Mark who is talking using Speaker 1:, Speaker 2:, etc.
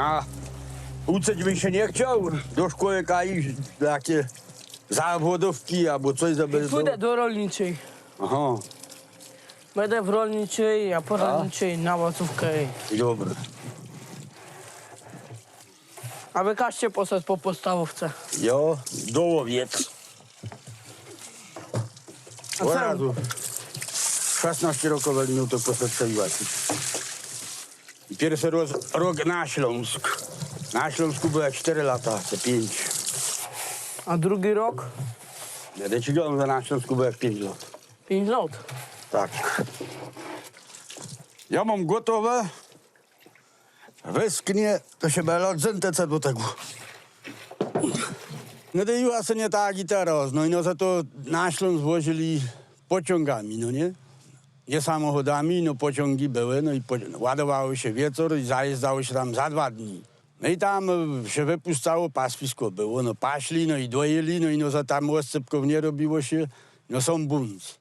Speaker 1: A uczyć bym się nie chciał do szkoły iść takie zawodówki albo coś za bez.
Speaker 2: Pójdę do rolniczej.
Speaker 1: Aha,
Speaker 2: Będę w rolniczej, a po rolniczej na łacówkę.
Speaker 1: dobra.
Speaker 2: A wy każcie poszedł po podstawówce.
Speaker 1: Jo, dołowiec.
Speaker 2: A
Speaker 1: Od
Speaker 2: sam?
Speaker 1: razu. 16 roku miał to postawiłaś. Pierwszy roz, rok na Śląsk. Na Śląsku była 4 lata, czy 5.
Speaker 2: A drugi rok?
Speaker 1: Będę ci że na Śląsku była 5 lat.
Speaker 2: 5 lat.
Speaker 1: Tak. Ja mam gotowe. Wysknie, to się będzie odzęte do tego. No to i nie i teraz. No i no za to na Śląsk wozili pociągami, no nie? Nie samochodami, no pociągi były, no i po, ładowały się wieczór i zajeżdżało się tam za dwa dni. No i tam e, się wypuszczało, paspisko było, no paśli, no i dojeli, no i no za tam oscypków nie robiło się, no są bunt.